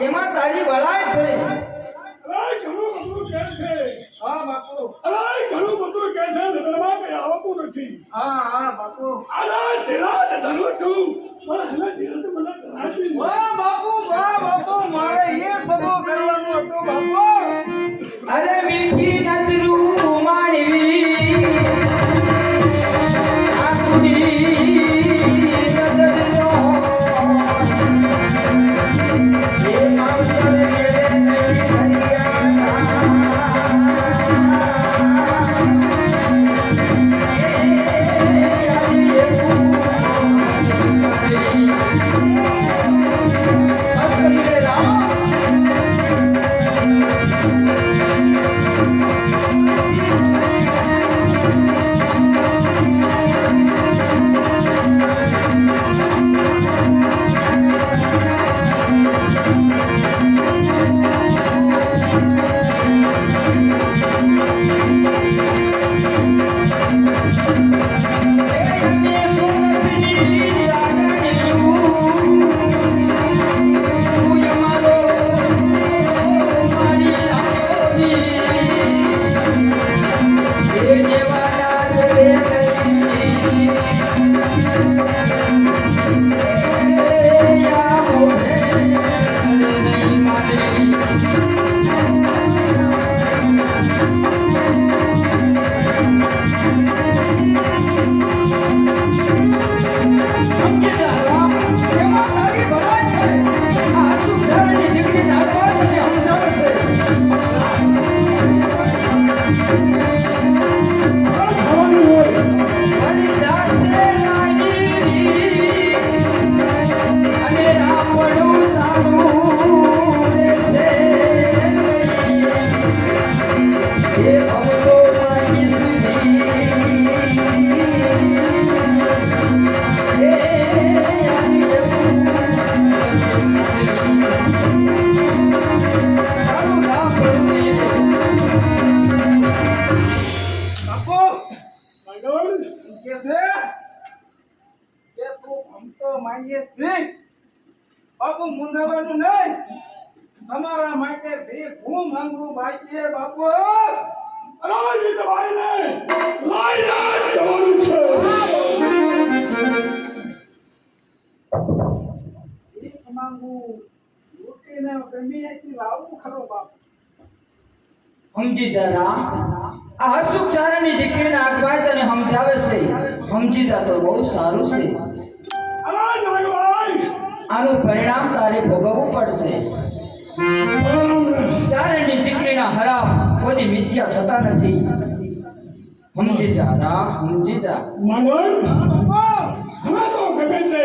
એમાં તારી ભલાઈ છે. અરે ઘણું બધું કે છે. હા બાપુ. અરે ઘણું બધું કે છે નગરમાં કઈ આવતું નથી. હા હા બાપુ. અરે ધીરાજ ધરું છું. પણ હવે ધીરજ મને કરાવી વાહ બાપુ વાહ બાપુ. મારે એ બધું કરવાનું હતું બાપુ. અરે મીઠી તું માંગીએ માંગે નહીં. બાપુ મૂંઝાવાનું નહીં. તમારા માટે ભીખ હું માંગવું બાકી બાપુ. અરે વિધવાઈને લાઈને જવાનું છે. ભીખ માંગવું લૂંટીને ગમે ત્યાંથી લાવવું ખરો બાપુ. સમજી જરા આ હરસુખ ચારણની દીકરીને અખબાર તને સમજાવે છે. સમજી જા તો બહુ સારું છે. આનું પરિણામ તારે ભોગવવું પડશે. ચારણની દીકરીના હરામ કોઈ મિથ્યા થતા નથી. સમજી જા રામ સમજી જા. બાપુ હવે તો ગમે તે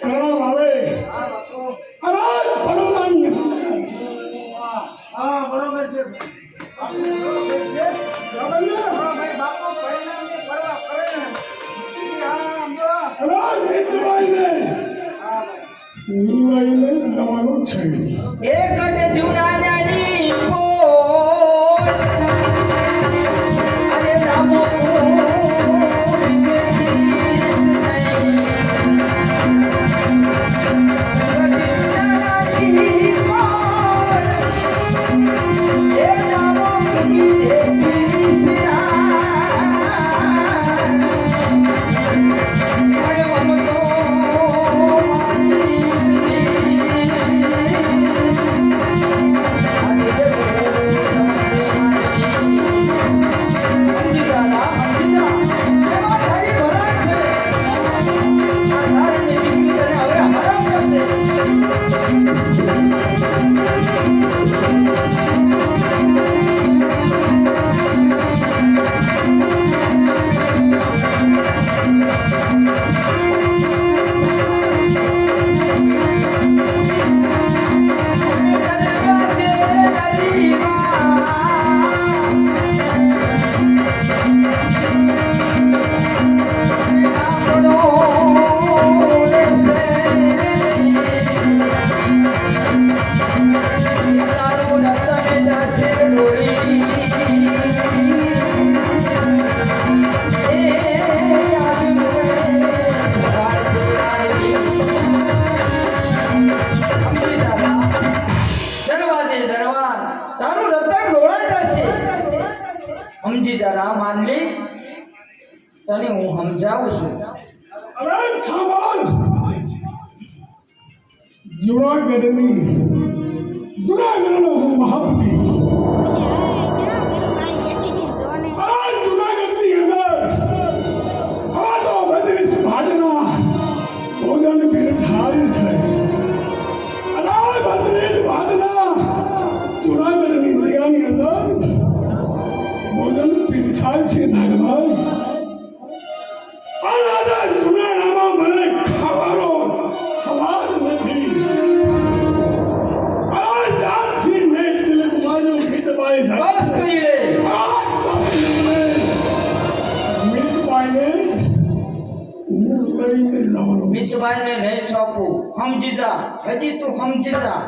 કરમ આવે. અરે ભગવાન જવાનું છે સમજી જા હજી તું સમજી જા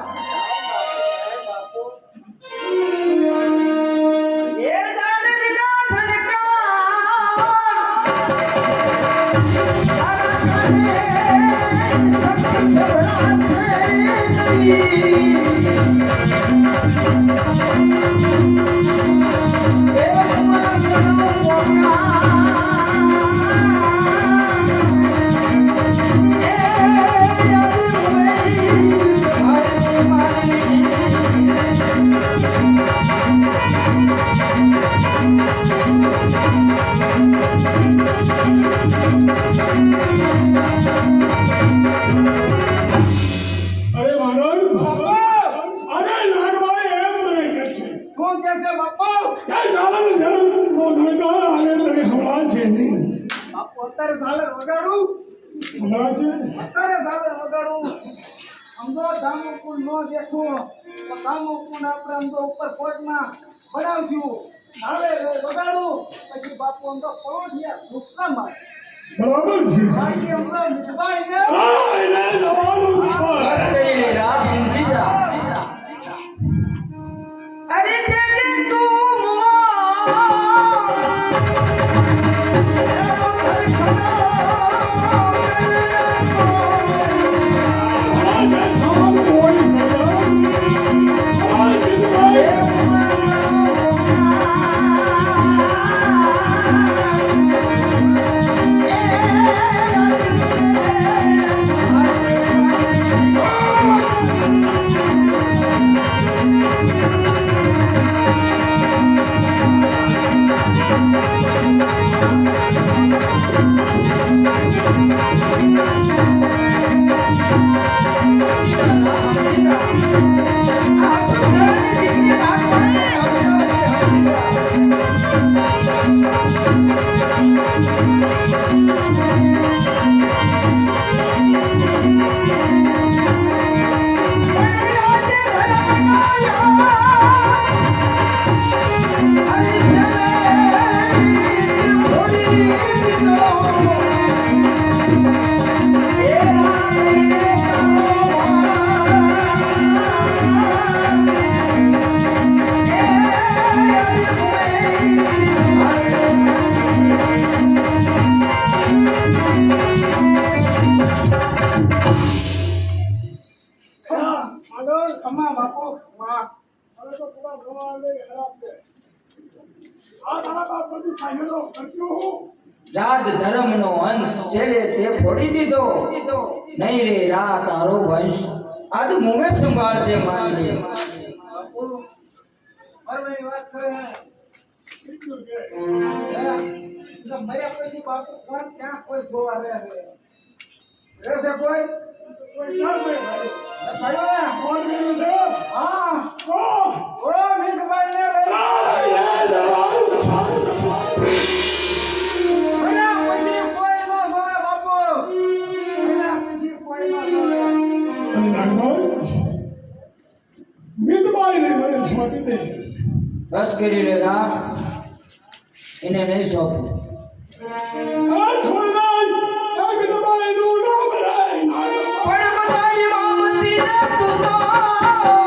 તારો વંશ. આજ મુમે સંભાળજે માનજે મર્યા પછી બાપુ કોણ ક્યાં કોઈ જોવા રહે છે. કોઈ કોઈ કોણ ભાઈ હા ઓ ઓ મીઠ ભાઈ ને લઈ તસ્કરી લેનાર એને નહીં સોંપવું પણ બધાની બાબતી તું તો.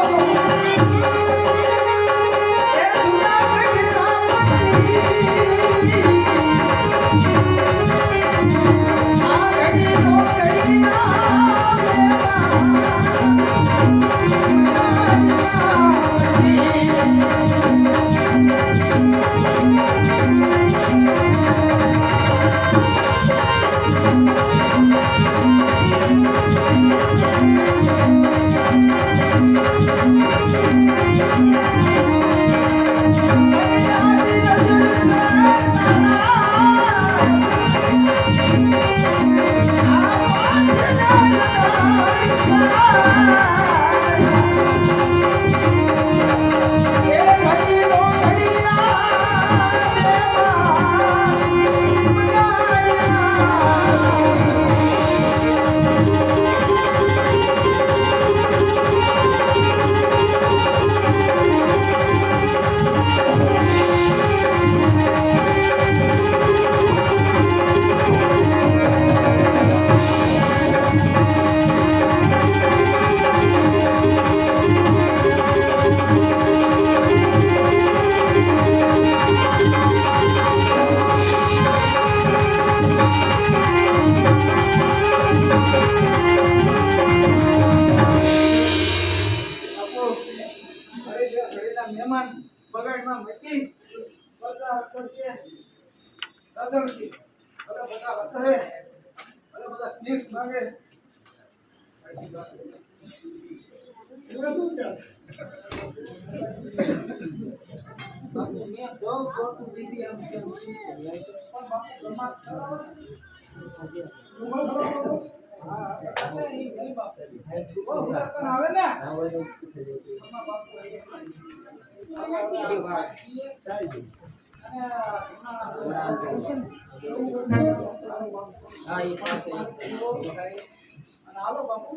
બહુ હુલાકન આવે ને એમાં બાપુ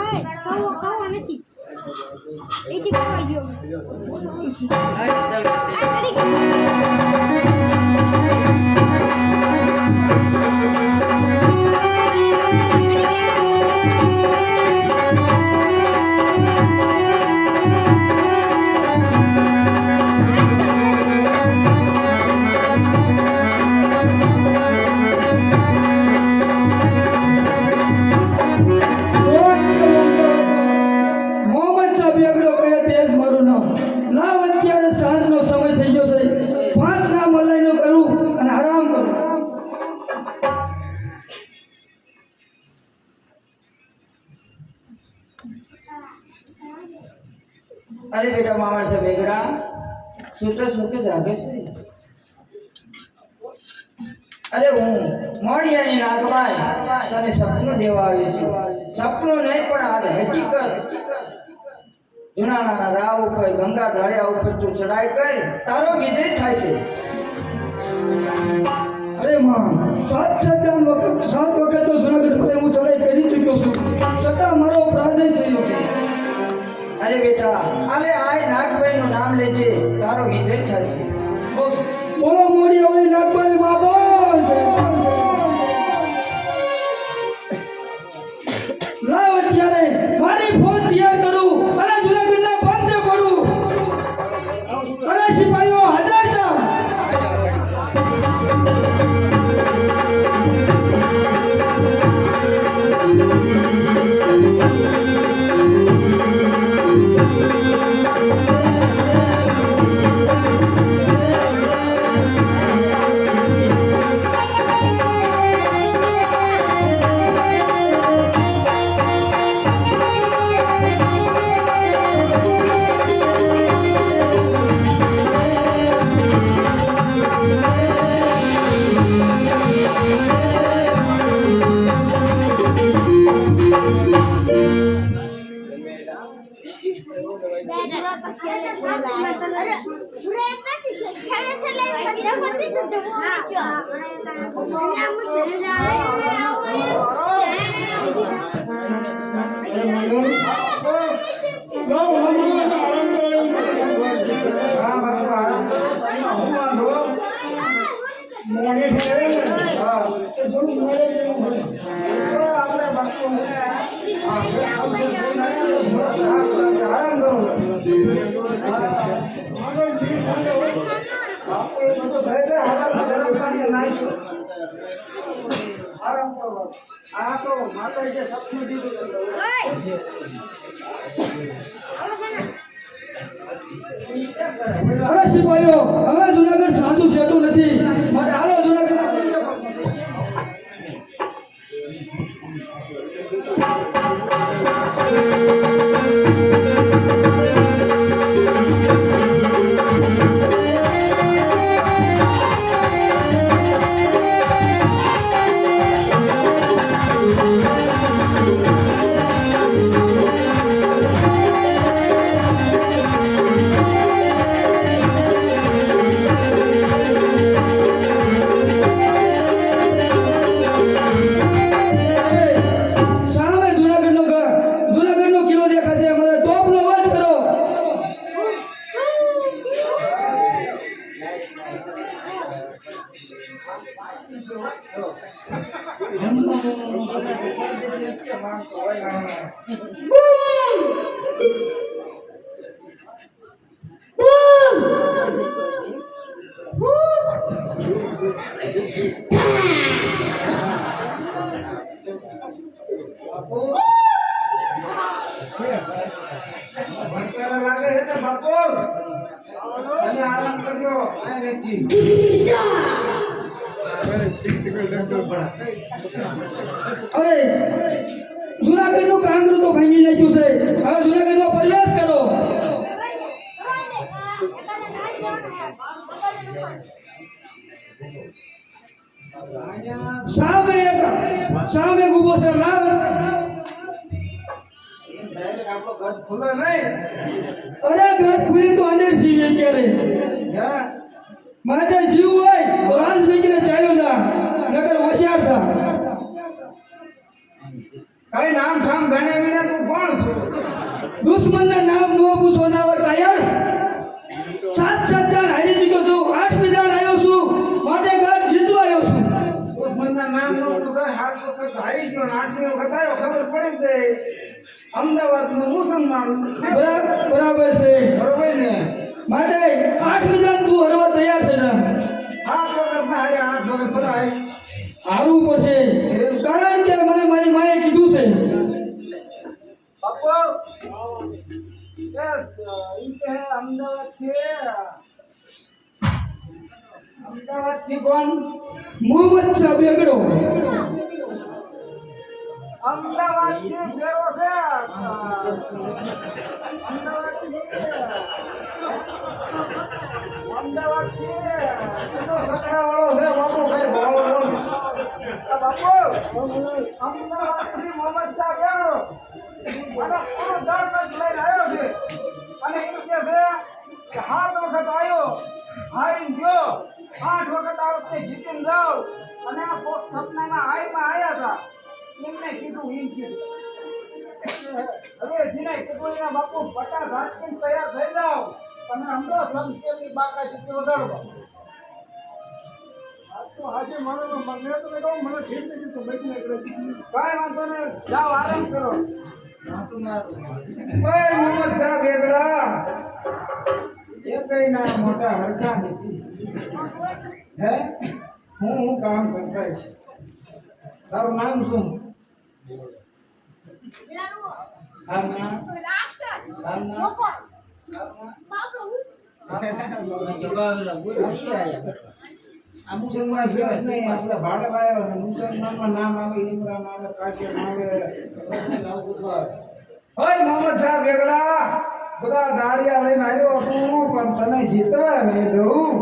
Ay, kawo, kawo નથી. એથી કવાઈ ગયો. અરે બેટા, મામા છે બેગડા. સૂત્ર શું કે જાગે છે? અરે હું મોડિયાની નાગમાં તને સપનું દેવા આવી છું. સપનું નહીં, પણ આ હકીકત. જુનાના રાવ ઉપર, ગંગા ધાળિયા ઉપર તું ચડાઈ કર. તારો વિજય થાય છે. અરે માં, સાત સત્તાવન વખત સાત વખત તો જુનાગઢ પર હું ચડાઈ કરી ચૂક્યો છું. છતાં મારો પ્રાધય થયો છે. અરે બેટા, આલે આય નાગભાઈ નું નામ લેજે. તારો વિજય થશે. બોલો. મોડી, હવે નાગભાઈ માં 人家不行的 માતાએ જે માટે જીવ હોય તો રાજ મીકીને ચાલ્યો જા નગર હોશિયાર થા. કઈ નામ ખામ જાણ્યા વિના તું કોણ દુશ્મન દુશ્મનના નામ નો પૂછો ના હોય તૈયાર સાત સાત જાણ હારી ચૂક્યો છું આઠ બીજાણ આવ્યો છું માટે ઘર જીતવા આવ્યો છું. દુશ્મનના નામ નો પૂછાય હાથ વખત હારી ગયો ને આઠમી વખત આવ્યો ખબર પડી તે અમદાવાદનું મુસલમાન બરા- બરાબર છે. બરોબર ને? માટે આઠ બીજાણ તું હરવા તૈયાર છે ને આઠ વખત ના હારે આઠ વખત હારી. હારવું પડશે. કારણ કે મને મારી માએ કીધું છે. અમદાવાદ છે અમદાવાદથી કોણ? મોહમ્મદ શાહ બેગડો. અમદાવાદથી ફેરો છે. અમદાવાદ અમદાવાદ બાપુ કઈ ભાવ હારીને ગયો આઠ વખત આ વખતે જાઓ અને આ કોક સપનાના હાઈમાં આવ્યા હતા એમને કીધું કીધું હવે જીને કીધું એના બાપુ પચાસ હાથથી તૈયાર થઈ જાઓ તમે હમણો સમસ્યાની બાકા જીતી વગાડો? આજે મને તમે કહો મને ઠીક નથી તો કાંઈ વાંધો નહીં જાઓ આરામ કરો. ઓય મોહમ્મદ શાહ બેગડા એ કઈ ના મોટા હરખા નથી. હે? હું હું કામ કરતા છે. તારું નામ શું? તારું નામ? તારું નામ? આ મુસલમાન છે નહીં આપણે ભાડે આવ્યો ને મુસલમાનમાં નામ આવે ઇમરાન આવે કાશ્યપ આવે. ઓય મોહમ્મદ શાહ બેગડા બધા દાડિયા લઈને આવ્યો તું પણ તને જીતવા નહીં દઉં.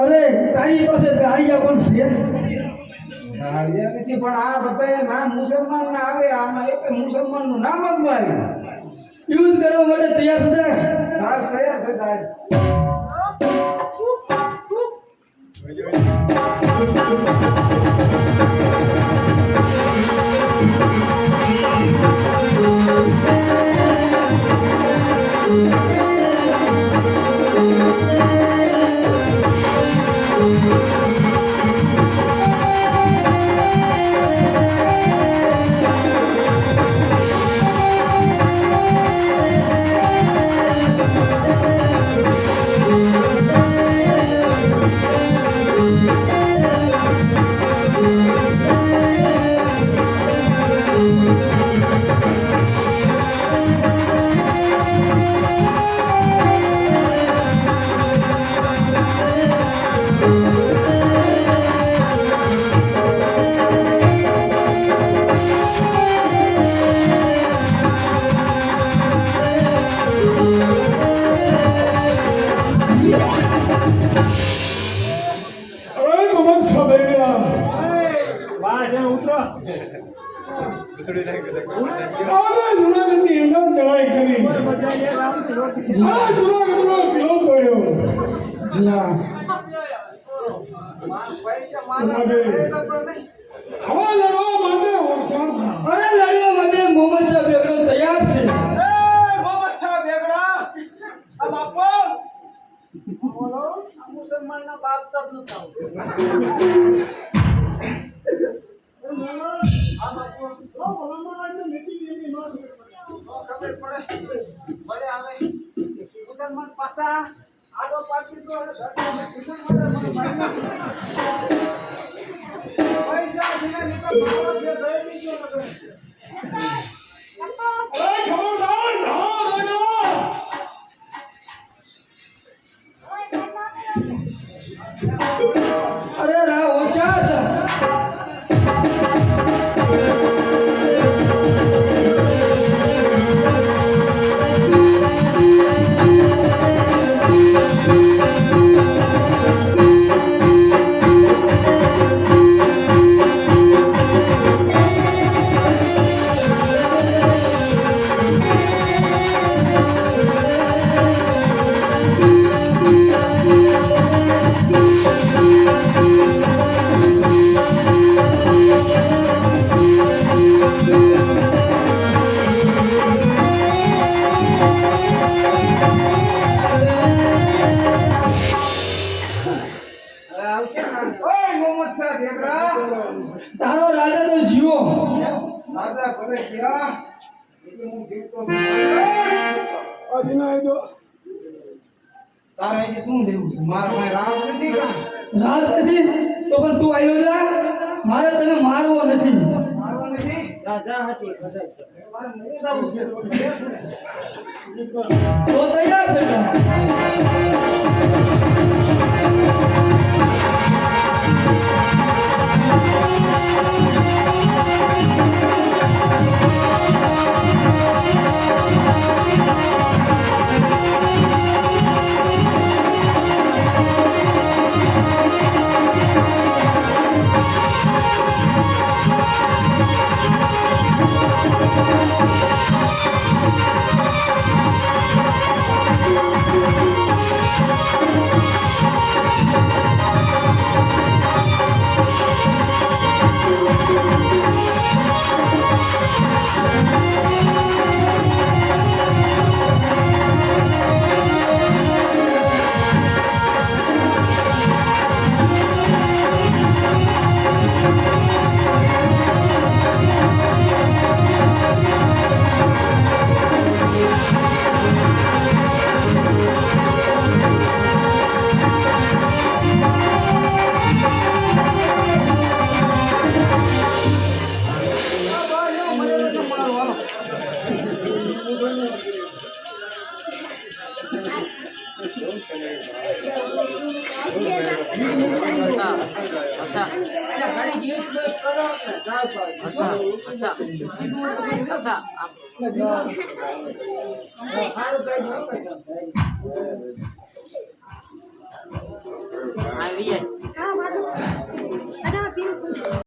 અરે તારી પાસે દાડિયા પણ છે? દાડિયા નથી પણ આ બધા નામ મુસલમાન ના આવે. આમાં એક મુસલમાનનું નામ જ આવ્યું યુદ્ધ કરવા માટે તૈયાર થતા Amen. ಆಸಾ ಆಟೋ ಪಾಡ್ತಿದ್ರು ಪೈಸಾ શું લેવું છે? નથી તો પણ તું આવ્યો જા. મારે તને મારવો નથી. તૈયાર